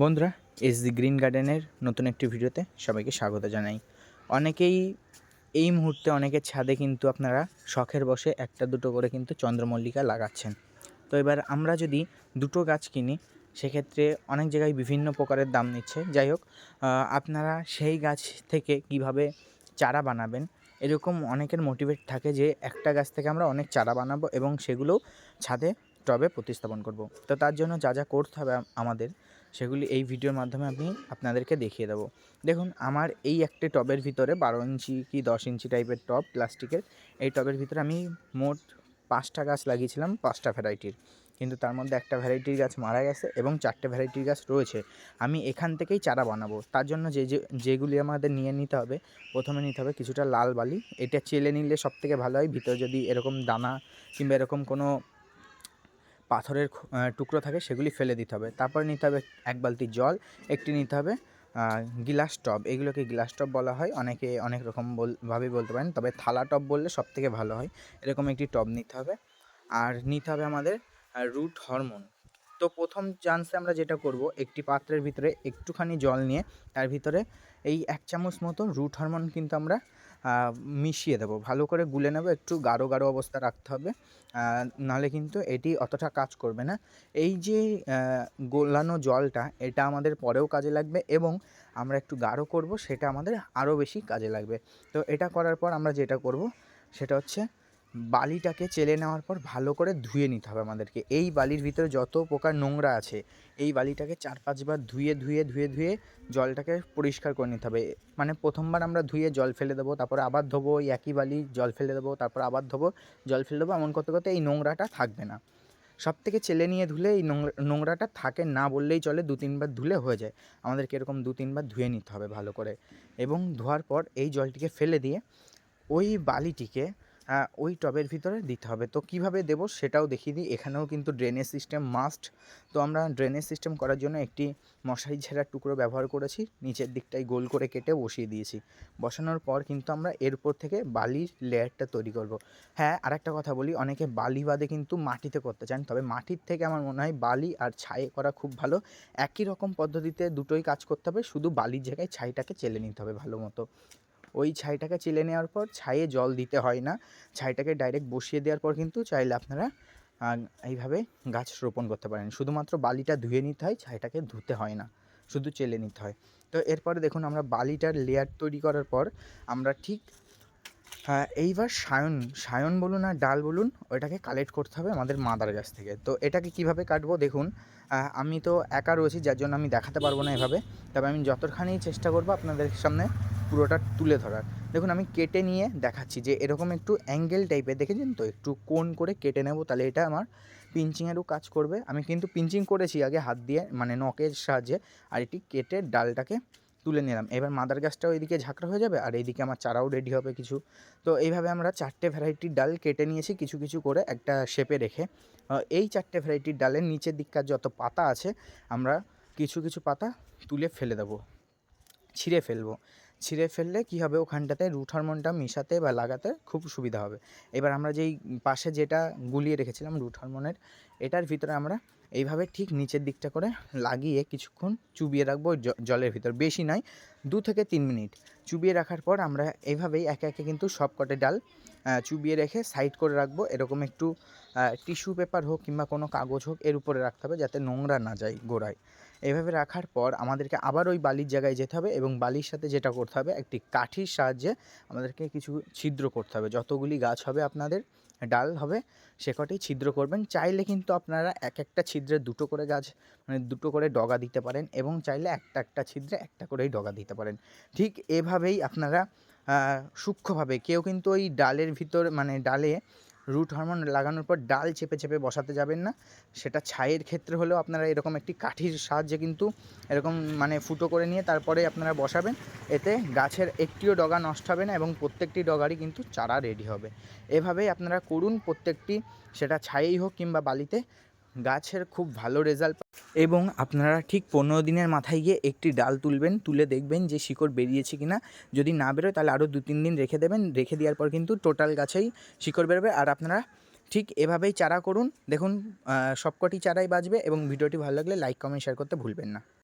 বন্ধুরা এস দি গ্রিন গার্ডেনের নতুন একটি ভিডিওতে সবাইকে স্বাগত জানাই। অনেকেই এই মুহূর্তে অনেকের ছাদে কিন্তু আপনারা শখের বসে একটা দুটো করে কিন্তু চন্দ্রমল্লিকা লাগাচ্ছেন। তো এবার আমরা যদি দুটো গাছ কিনি, সেক্ষেত্রে অনেক জায়গায় বিভিন্ন প্রকারের দাম নিচ্ছে। যাই হোক আপনারা সেই গাছ থেকে কীভাবে চারা বানাবেন, এরকম অনেকের মোটিভেট থাকে যে একটা গাছ থেকে আমরা অনেক চারা বানাবো এবং সেগুলো ছাদে টবে প্রতিস্থাপন করব। তো তার জন্য যা যা করতে হবে আমাদের সেগুলি এই ভিডিওর মাধ্যমে আমি আপনাদেরকে দেখিয়ে দেবো। দেখুন, আমার এই একটি টবের ভিতরে বারো ইঞ্চি কি দশ ইঞ্চি টাইপের টব প্লাস্টিকের, এই টবের ভিতরে আমি মোট পাঁচটা গাছ লাগিয়েছিলাম, পাঁচটা ভ্যারাইটির। কিন্তু তার মধ্যে একটা ভ্যারাইটির গাছ মারা গেছে এবং চারটে ভ্যারাইটির গাছ রয়েছে। আমি এখান থেকেই চারা বানাবো। তার জন্য যে যে, যেগুলি আমাদের নিয়ে নিতে হবে, প্রথমে নিতে হবে কিছুটা লাল বালি। এটা চেলে নিলে সব থেকে ভালো হয়। ভিতরে যদি এরকম দানা কিংবা এরকম কোনো পাথরের টুকরো থাকে সেগুলি ফেলে দিতে হবে। তারপরে নিতে হবে এক বালতি জল, একটি নিতে হবে গ্লাস টব এগুলোকে গ্লাস টব বলা হয়। অনেকে অনেক রকম বল- ভাবে বলতে পারেন, তবে থালা টব বললে সব থেকে ভালো হয়। এরকম একটি টব নিতে হবে। আর নিতে হবে আমাদের রুট হরমোন তো প্রথম চান্সে আমরা যেটা করব, একটি পাত্রের ভিতরে একটুখানি জল নিয়ে, তার ভিতরে এই এক চামচ মতো রুট হরমোন কিন্তু আমরা মিশিয়ে দেবো। ভালো করে গুলে নেব, একটু গাঢ় গাঢ় অবস্থা রাখতে হবে। নাহলে কিন্তু এটি অতটা কাজ করবে না। এই যে গোলানো জলটা, এটা আমাদের পরেও কাজে লাগবে এবং আমরা একটু গাঢ় করব, সেটা আমাদের আরও বেশি কাজে লাগবে। তো এটা করার পর আমরা যেটা করব, সেটা হচ্ছে বালিটাকে চেলে নেওয়ার পর ভালো করে ধুয়ে নিতে হবে আমাদেরকে। এই বালির ভিতরে যত প্রকার নোংরা আছে, এই বালিটাকে চার পাঁচবার ধুয়ে ধুয়ে ধুয়ে ধুয়ে জলটাকে পরিষ্কার করে নিতে হবে। মানে প্রথমবার আমরা ধুয়ে জল ফেলে দেবো, তারপরে আবার ধোবো, ওই একই বালি জল ফেলে দেবো, তারপর আবার ধোবো, জল ফেলে দেবো, এমন করতে করতে এই নোংরাটা থাকবে না। সব থেকে চেলে নিয়ে ধুলে এই নোংরা- নোংরাটা থাকে না বললেই চলে, দু তিনবার ধুলে হয়ে যায়। আমাদেরকে এরকম দু তিনবার ধুয়ে নিতে হবে ভালো করে। এবং ধোয়ার পর এই জলটিকে ফেলে দিয়ে ওই বালিটিকে ওই টবের ভিতরে দিতে হবে। তো কীভাবে দেব সেটাও দেখিয়ে দিই। এখানেও কিন্তু ড্রেনেজ সিস্টেম মাস্ট তো আমরা ড্রেনেজ সিস্টেম করার জন্য একটি মশারি ঝেড়ার টুকরো ব্যবহার করেছি। নিচের দিকটাই গোল করে কেটে বসিয়ে দিয়েছি। বসানোর পর কিন্তু আমরা এর উপর থেকে বালির লেয়ারটা তৈরি করব। হ্যাঁ আর একটা কথা বলি, অনেকে বালি বাদে কিন্তু মাটিতে করতে চান। তবে মাটির থেকে আমার মনে হয় বালি আর ছাই করা খুব ভালো। একই রকম পদ্ধতিতে দুটোই কাজ করতে হবে। শুধু বালির জায়গায় ছাইটাকে চেলে নিতে হবে ভালো মতো। ওই ছাইটাকে চেলে নেওয়ার পর ছাইয়ে জল দিতে হয় না। ছাইটাকে ডাইরেক্ট বসিয়ে দেওয়ার পর কিন্তু চাইলে আপনারা এইভাবে গাছ রোপণ করতে পারেন। শুধুমাত্র বালিটা ধুয়ে নিতে হয়, ছাইটাকে ধুতে হয় না। শুধু চেলে নিতে হয়। তো এরপরে দেখুন আমরা বালিটার লেয়ার তৈরি করার পর আমরা ঠিক হ্যাঁ এইবার সায়ন সায়ন বলুন আর ডাল বলুন, ওইটাকে কালেক্ট করতে হবে আমাদের মাদার গাছ থেকে। তো এটাকে কীভাবে কাটবো দেখুন আমি তো একা রয়েছি, যার জন্য আমি দেখাতে পারব না এভাবে। তবে আমি যতখানি চেষ্টা করব আপনাদের সামনে পুরোটা তুলে ধরার। দেখুন, আমি কেটে নিয়ে দেখাচ্ছি যে এরকম একটু অ্যাঙ্গেল টাইপের দেখেছেন তো? একটু কোন করে কেটে নেব, তাহলে এটা আমার পিঞ্চিংয়েরও কাজ করবে। আমি কিন্তু পিঞ্চিং করেছি আগে হাত দিয়ে মানে নখের সাহায্যে, আর এটি কেটে ডালটাকে তুলে নিলাম। এবার মাদার গাছটাও এদিকে ঝাঁকড়া হয়ে যাবে, আর এইদিকে আমার চারাও রেডি হবে কিছু। তো এইভাবে আমরা চারটে ভ্যারাইটির ডাল কেটে নিয়েছি, কিছু কিছু করে একটা শেপে রেখে। এই চারটে ভ্যারাইটির ডালের নিচের দিককার যত পাতা আছে, আমরা কিছু কিছু পাতা তুলে ফেলে দেবো, ছিঁড়ে ফেলব। ছিঁড়ে ফেললে কী হবে? ওখানটাতে রুট হরমোনটা মিশাতে বা লাগাতে খুব সুবিধা হবে। এবার আমরা যেই পাশে যেটা গুলিয়ে রেখেছিলাম রুট হরমোনের এটার ভিতরে আমরা এইভাবে ঠিক নিচের দিকটা করে লাগিয়ে কিছুক্ষণ চুবিয়ে রাখব জলের ভিতর। বেশি নয়, দু থেকে তিন মিনিট। চুবিয়ে রাখার পর আমরা এইভাবেই একে একে কিন্তু সব কটে ডাল চুবিয়ে রেখে সাইড করে রাখব। এরকম একটু টিস্যু পেপার হোক কিংবা কোনো কাগজ হোক, এর উপরে রাখতে হবে যাতে নোংরা না যায় গোড়ায়। এভাবে রাখার পর আমাদেরকে আবার ওই বালির জায়গায় যেতে হবে এবং বালির সাথে যেটা করতে হবে, একটি কাঠির সাহায্যে আমাদেরকে কিছু ছিদ্র করতে হবে। যতগুলি গাছ হবে আপনাদের, ডাল হবে, সে কটি ছিদ্র করবেন। চাইলে কিন্তু আপনারা এক একটা ছিদ্রে দুটো করে গাছ মানে দুটো করে ডগা দিতে পারেন এবং চাইলে একটা একটা ছিদ্রে একটা করেই ডগা দিতে পারেন। ঠিক এভাবেই আপনারা সূক্ষ্মভাবে কেউ কিন্তু ওই ডালের ভিতর মানে ডালে রুট হরমোন লাগানোর পর ডাল চেপে চেপে বসাতে যাবেন না। সেটা ছাইয়ের ক্ষেত্রে হলেও আপনারা এরকম একটি কাঠির সাহায্যে কিন্তু এরকম মানে ফুটো করে নিয়ে তারপরে আপনারা বসাবেন। এতে গাছের একটিও ডগা নষ্ট হবে না এবং প্রত্যেকটি ডগারই কিন্তু চারা রেডি হবে। এভাবেই আপনারা করুন প্রত্যেকটি, সেটা ছাইয়েই হোক কিংবা বালিতে গাছের খুব ভালো রেজাল্ট এবং আপনারা ঠিক পনেরো দিনের মাথায় গিয়ে একটি ডাল তুলবেন, তুলে দেখবেন যে শিকড় বেরিয়েছে কিনা। যদি না বেরোয়, তাহলে আরও দু তিন দিন রেখে দেবেন। রেখে দেওয়ার পর কিন্তু টোটাল গাছেই শিকড় বেরোবে। আর আপনারা ঠিক এভাবেই চারা করুন। দেখুন সবকটি চারাই বাজবে এবং ভিডিওটি ভালো লাগলে লাইক কমেন্ট শেয়ার করতে ভুলবেন না।